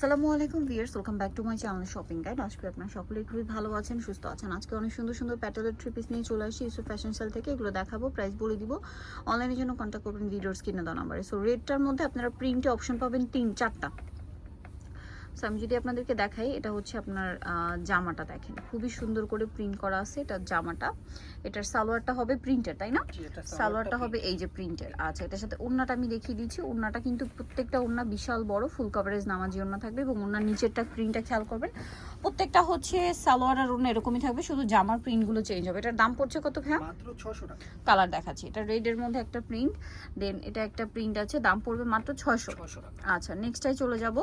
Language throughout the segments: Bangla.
আসসালামু আলাইকুম viewers welcome back to my channel shopping guide. আজকে আপনার সকলেই খুবই ভালো আছেন, সুস্থ আছেন। আজকে অনেক সুন্দর সুন্দর প্যাটেলের থ্রি পিস নিয়ে চলে আসি ইউসুফ ফ্যাশন সেল থেকে। এগুলো দেখাবো প্রাইস বলে দিব। অনলাইনের জন্য কন্ট্যাক্ট করবেন ভিডিওর স্ক্রিনে দেওয়া নাম্বারে সো রেটটার মধ্যে আপনারা প্রিন্টে অপশন পাবেন তিন, চারটা। সো আমি যদি আপনাদেরকে দেখাই এটা হচ্ছে আপনার জামাটা দেখেন। খুবই সুন্দর করে প্রিন্ট করা আছে এটা জামাটা। এটার সালোয়ারটা হবে প্রিন্টের তাই না? সালোয়ারটা হবে এই যে প্রিন্টের আচ্ছা এটার সাথে ওড়নাটা আমি দেখিয়ে দিচ্ছি। ওড়নাটা কিন্তু প্রত্যেকটা ওড়না বিশাল বড় ফুল কভারেজ নামাজি ওড়না থাকবে এবং ওড়নার নিচেরটা প্রিন্টটা খেয়াল করবেন। প্রত্যেকটা হচ্ছে সালোয়ার আর ওড়না এরকমই থাকবে শুধু জামার প্রিন্টগুলো চেঞ্জ হবে। এটার দাম পড়ছে কত ভ্যা মাত্র 600 টাকা। কালার দেখাচ্ছি। এটা রেডের মধ্যে একটা প্রিন্ট দেন এটা একটা প্রিন্ট আছে দাম পড়বে মাত্র ছয়শো। 600 টাকা। আচ্ছা নেক্সটটাই চলে যাব।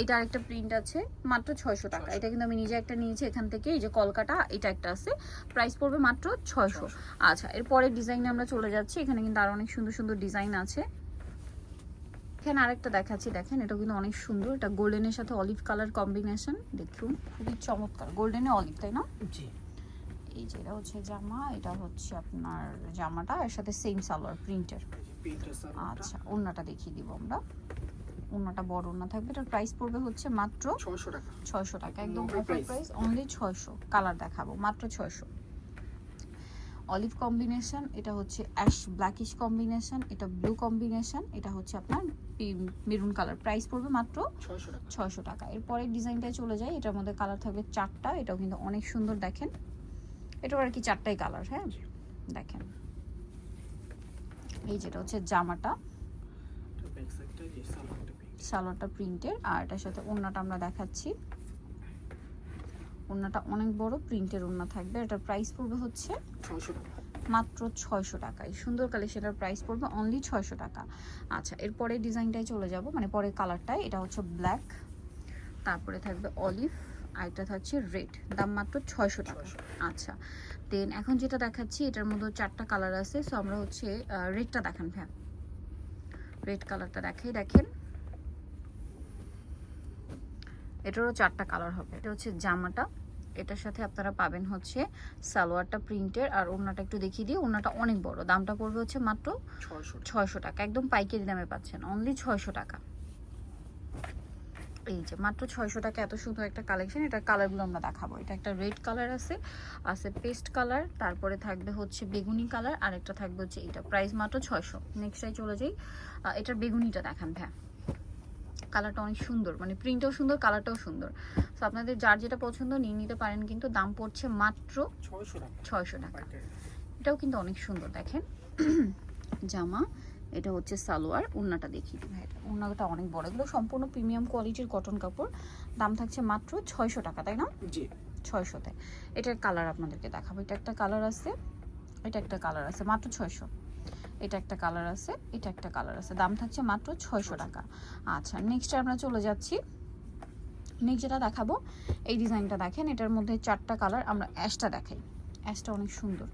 এইটা আরেকটা প্রিন্ট আছে মাত্র ছয়শো টাকা। এটা কিন্তু আমি নিজে একটা নিয়েছি এখান থেকে এই যে কলকাতা এটা একটা আছে। প্রাইস পড়বে মাত্র ছয়শো। আচ্ছা এরপরে ডিজাইনে আমরা চলে যাচ্ছি। এখানে কিন্তু আরও অনেক সুন্দর সুন্দর ডিজাইন আছে। এখানে আরেকটা দেখাচ্ছি দেখেন এটা কিন্তু অনেক সুন্দর। এটা গোল্ডেনের সাথে অলিভ কালার কম্বিনেশন দেখুন। খুবই চমৎকার। গোল্ডেনে অলিভ তাই না? জি। এই যে এটা হচ্ছে জামা এটা হচ্ছে আপনার জামাটা এর সাথে সেম সালোয়ার প্রিন্টের আচ্ছা ওড়নাটা দেখিয়ে দিব আমরা। ওড়নাটা বড় ওড়না থাকবে এটার প্রাইস পড়বে হচ্ছে মাত্র 600 টাকা। ছয়শো টাকা একদম অফার প্রাইস অনলি ছয়শো। কালার দেখাবো মাত্র ছয়শো। অলিভ কম্বিনেশন এটা হচ্ছে অ্যাশ ব্ল্যাকিশ কম্বিনেশন এটা ব্লু কম্বিনেশন এটা হচ্ছে আপনার মেরুন কালার প্রাইস পড়বে মাত্র 600 টাকা। ছয়শো টাকা। এরপরের ডিজাইনটায় চলে যায় এটার মধ্যে কালার থাকবে চারটা এটাও কিন্তু অনেক সুন্দর দেখেন। এটাও আর কি চারটাই কালার হ্যাঁ? দেখেন। এই যেটা হচ্ছে জামাটা। সালোয়ারটা প্রিন্টের আর এটার সাথে ওড়নাটা আমরা দেখাচ্ছি। ওড়নাটা অনেক বড় প্রিন্টের ওড়না থাকবে। এটার প্রাইস পড়বে হচ্ছে 600 টাকা। মাত্র ছয়শো টাকা এই সুন্দর কালেকশনের প্রাইস পড়বে অনলি ছয়শো টাকা। আচ্ছা এরপরে ডিজাইনটাই চলে যাব। মানে পরের কালারটাই এটা হচ্ছে ব্ল্যাক তারপরে থাকবে অলিভ আর এটা থাকছে রেড দাম মাত্র ছয়শো টাকা। আচ্ছা দেন এখন যেটা দেখাচ্ছি এটার মধ্যে চারটা কালার আছে। সো আমরা হচ্ছে রেডটা দেখান ভ্যাম রেড কালারটা দেখাই দেখেন। এটারও চারটা কালার হবে। এটা হচ্ছে জামাটা। এটার সাথে আপনারা পাবেন হচ্ছে সালোয়ারটা প্রিন্টের আর ওড়নাটা একটু দেখিয়ে দিই। ওড়নাটা অনেক বড়। দামটা পড়বে হচ্ছে মাত্র 600 ছয়শো টাকা। একদম পাইকারি দামে পাচ্ছেন। অনলি ছয়শো টাকা। এই যে মাত্র ছয়শো টাকা। এত সুন্দর একটা কালেকশন এটা কালারগুলো আমরা দেখাবো। এটা একটা রেড কালার আছে। আছে পেস্ট কালার তারপরে থাকবে হচ্ছে বেগুনি কালার আর একটা থাকবে হচ্ছে এটা প্রাইস মাত্র ছয়শো। নেক্সটাই চলে যাই। এটার বেগুনিটা দেখান ভ্যা কালারটা অনেক সুন্দর মানে প্রিন্টও সুন্দর কালারটাও সুন্দর। তো আপনাদের যার যেটা পছন্দ নিয়ে নিতে পারেন কিন্তু দাম পড়ছে মাত্র 600 টাকা। ছয়শো টাকা। এটাও কিন্তু অনেক সুন্দর দেখেন। জামা এটা হচ্ছে সালোয়ার দেখিয়ে দিই। ভাই ওড়নাটা অনেক বড়। এগুলো সম্পূর্ণ প্রিমিয়াম কোয়ালিটির কটন কাপড়। দাম থাকছে মাত্র ছয়শো টাকা তাই না? জি। ছয়শোতে। এটার কালার আপনাদেরকে দেখাবো। এটা একটা কালার আছে এটা একটা কালার আছে মাত্র ছয়শো। এটা একটা কালার আছে এটা একটা কালার আছে। দাম থাকছে মাত্র ছয়শো টাকা। আচ্ছা নেক্সটে আমরা চলে যাচ্ছি। নেক্সট যেটা দেখাবো এই ডিজাইনটা দেখেন এটার মধ্যে চারটা কালার আমরা অ্যাশটা দেখাই। অ্যাশটা অনেক সুন্দর।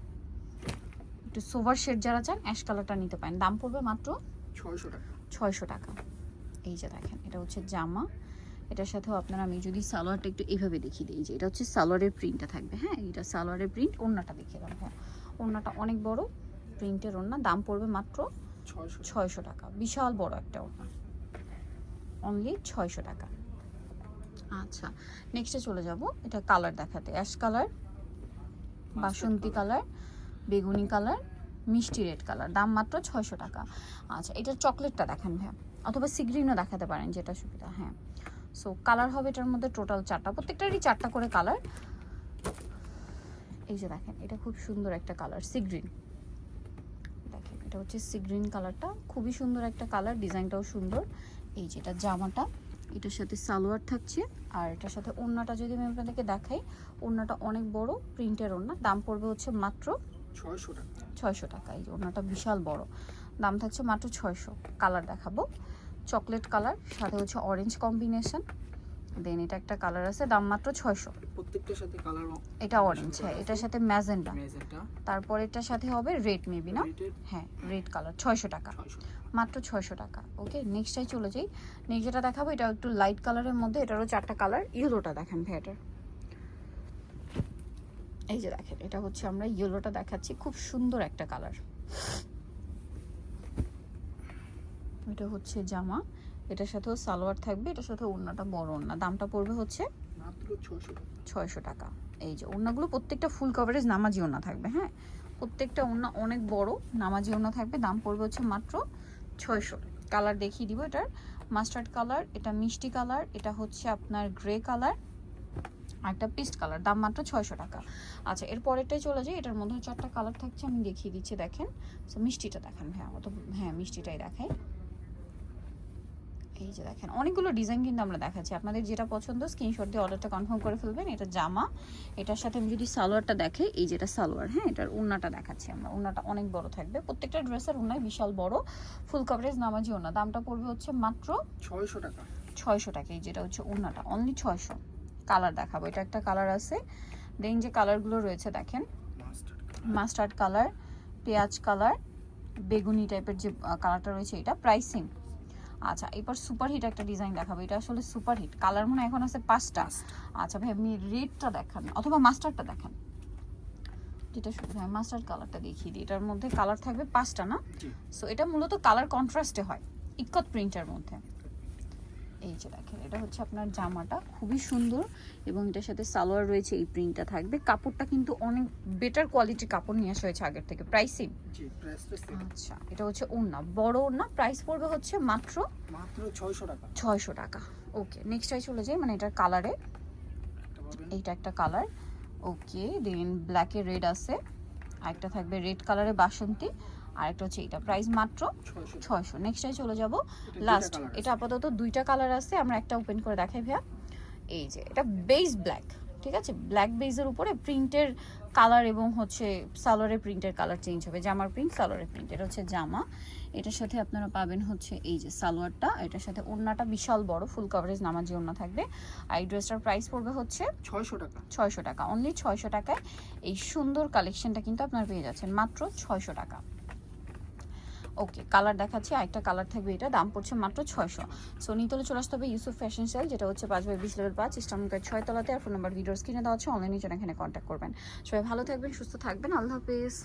একটু সোভার শেড যারা চান অ্যাশ কালারটা নিতে পারেন। দাম পড়বে মাত্র 600 টাকা। ছয়শো টাকা। এই যে দেখেন এটা হচ্ছে জামা। এটার সাথেও আপনারা আমি যদি সালোয়ারটা একটু এইভাবে দেখিয়ে দিই যে এটা হচ্ছে সালোয়ারের প্রিন্টটা থাকবে হ্যাঁ? এটা সালোয়ারের প্রিন্ট ওড়নাটা দেখিয়ে হ্যাঁ ওড়নাটা অনেক বড় প্রিন্টের ওড়না দাম পড়বে মাত্র 600 ছয়শো টাকা। বিশাল বড় একটা ওড়না। অনলি ছয়শো টাকা। আচ্ছা নেক্সটে চলে যাব। এটা কালার দেখাতে। অ্যাশ কালার বাসন্তী কালার বেগুনি কালার মিষ্টি রেড কালার দাম মাত্র ছয়শো টাকা। আচ্ছা এটার চকলেটটা দেখান হ্যাঁ অথবা সিগ্রিনও দেখাতে পারেন যেটা সুবিধা। হ্যাঁ। সো কালার হবে এটার মধ্যে টোটাল চারটা। প্রত্যেকটারই চারটা করে কালার এই যে দেখেন এটা খুব সুন্দর একটা কালার সিগ্রিন এটা হচ্ছে সিগ্রিন কালারটা। খুবই সুন্দর একটা কালার ডিজাইনটাও সুন্দর। এই যেটা জামাটা এটার সাথে সালোয়ার থাকছে। আর এটার সাথে ওড়নাটা যদি আমি আপনাদেরকে দেখাই ওড়নাটা অনেক বড় প্রিন্টের ওড়না। দাম পড়বে হচ্ছে মাত্র 600 টাকা। ছয়শো টাকা। এই ওড়নাটা বিশাল বড়। দাম থাকছে মাত্র ছয়শো। কালার দেখাবো। চকলেট কালার সাথে হচ্ছে অরেঞ্জ কম্বিনেশন। দেন এটা একটা কালার আছে দাম মাত্র ছয়শো। প্রত্যেকটার সাথে কালার এটা অরেঞ্জ হ্যাঁ এটার সাথে ম্যাজেন্ডা মেজেন্টা তারপর এটার সাথে হবে রেড মেবি না? হ্যাঁ রেড কালার ছয়শো টাকা। 600 মাত্র ছয়শো টাকা। ওকে নেক্সটটাই চলে যাই। নেক্সট যেটা দেখাবো এটা একটু লাইট কালারের মধ্যে এটারও চারটা কালার ইয়েলোটা দেখেন ভাই এটার এই যে দেখেন এটা হচ্ছে আমরা ইয়েলোটা দেখাচ্ছি খুব সুন্দর একটা কালার এটা হচ্ছে জামা। এটার সাথেও সালোয়ার থাকবে এটার সাথে ওড়নাটা বড় ওড়না। দামটা পড়বে হচ্ছে মাত্র ছয়শো টাকা। এই যে ওড়নাগুলো প্রত্যেকটা ফুল কভারেজ নামাজি ওড়না থাকবে হ্যাঁ? প্রত্যেকটা ওড়না অনেক বড় নামাজি ওড়না থাকবে দাম পড়বে হচ্ছে মাত্র ছয়শো কালার দেখিয়ে দিব এটার। মাস্টার্ড কালার এটা মিষ্টি কালার এটা হচ্ছে আপনার গ্রে কালার আর একটা পিস্ট কালার দাম মাত্র ছয়শো টাকা। আচ্ছা এর পরেরটাই চলে যায় এটার মধ্যে চারটা কালার থাকছে আমি দেখিয়ে দিচ্ছি দেখেন। মিষ্টিটা দেখেন হ্যাঁ অত হ্যাঁ মিষ্টিটাই দেখাই। এই যে দেখেন অনেকগুলো ডিজাইন কিন্তু আমরা দেখাচ্ছি। আপনাদের যেটা পছন্দ স্ক্রিনশট দিয়ে অর্ডারটা কনফার্ম করে ফেলবেন। এটা জামা। এটার সাথে আমি যদি সালোয়ারটা দেখে এই যেটা সালোয়ার হ্যাঁ এটার উন্নাটা দেখাচ্ছি আমরা। উন্নাটা অনেক বড় থাকবে। প্রত্যেকটা ড্রেসের উন্নায় বিশাল বড় ফুল কভারেজ নামাজি ওন্না দামটা পড়বে হচ্ছে মাত্র ছয়শো টাকা। ছয়শো টাকা। এই যেটা হচ্ছে উন্নাটা অনলি ছয়শো। কালার দেখাবো। এটা একটা কালার আছে। দেন যে কালারগুলো রয়েছে দেখেন। মাস্টার্ড কালার পেঁয়াজ কালার বেগুনি টাইপের যে কালারটা রয়েছে এটা প্রাইসিং আচ্ছা এবার সুপারহিট একটা ডিজাইন দেখাবো। এটা আসলে সুপারহিট। কালার মনে হয় এখন আছে পাঁচটা। আচ্ছা ভাই আপনি রেডটা দেখান অথবা মাস্টারটা দেখান। যেটা শুধু হ্যাঁ মাস্টার কালারটা দেখিয়ে দিই। এটার মধ্যে কালার থাকবে পাঁচটা না? সো এটা মূলত কালার কন্ট্রাস্টে হয় ইকত প্রিন্টের মধ্যে। এই যে দেখেন এটা হচ্ছে আপনার জামাটা। খুবই সুন্দর এবং এটার সাথে সালোয়ার রয়েছে এই প্রিন্টটা থাকবে। কাপড়টা কিন্তু অনেক বেটার কোয়ালিটির কাপড় নিয়ে আসা হয়েছে আগের থেকে। প্রাইসিং সেম আচ্ছা এটা হচ্ছে ওড়না। বড় ওড়না প্রাইস পড়বে হচ্ছে মাত্র মাত্র ছয়শো টাকা। ছয়শো টাকা। ওকে নেক্সটটাই চলে যাই মানে এটার কালারে এইটা একটা কালার ওকে দেন ব্ল্যাকে রেড আছে। আরেকটা থাকবে রেড কালারে বাসন্তী। আরেকটা হচ্ছে এটা প্রাইস মাত্র ছয়শো। ছয়শো। নেক্সটটাই চলে যাব লাস্ট এটা আপাতত দুইটা কালার আছে আমরা একটা ওপেন করে দেখাই ভাইয়া। এই যে এটা বেস ব্ল্যাক ঠিক আছে? ব্ল্যাক বেজের উপরে প্রিন্টের কালার এবং হচ্ছে সালোয়ারের প্রিন্টের কালার চেঞ্জ হবে। জামার প্রিন্ট সালোয়ারের প্রিন্ট এটা হচ্ছে জামা। এটার সাথে আপনারা পাবেন হচ্ছে এই যে সালোয়ারটা। এটার সাথে ওড়নাটা বিশাল বড় ফুল কভারেজ নামাজি ওড়না থাকবে। আর এই ড্রেসটার প্রাইস পড়বে হচ্ছে ছয়শো টাকা। ছয়শো টাকা। অনলি ছয়শো টাকায় এই সুন্দর কালেকশনটা কিন্তু আপনারা পেয়ে যাচ্ছেন। মাত্র ছয়শো টাকা। ওকে কালার দেখাচ্ছি, আরেকটা কালার থাকবে এটা, দাম পড়ছে মাত্র ছয়শো। সো নিতলে চলে আসতে হবে ইউসুফ ফ্যাশন সেল যেটা হচ্ছে পাঁচ বাই বিশ লেভেল পাঁচ ইস্টার্নকার ছয় তলাতে, আর ফোন নাম্বার ভিডিও স্ক্রিনে দেওয়া হচ্ছে অনলাইনে জন্য এখানে কন্ট্যাক্ট করবেন। সবাই ভালো থাকবেন, সুস্থ থাকবেন, আল্লাহ হাফিজ।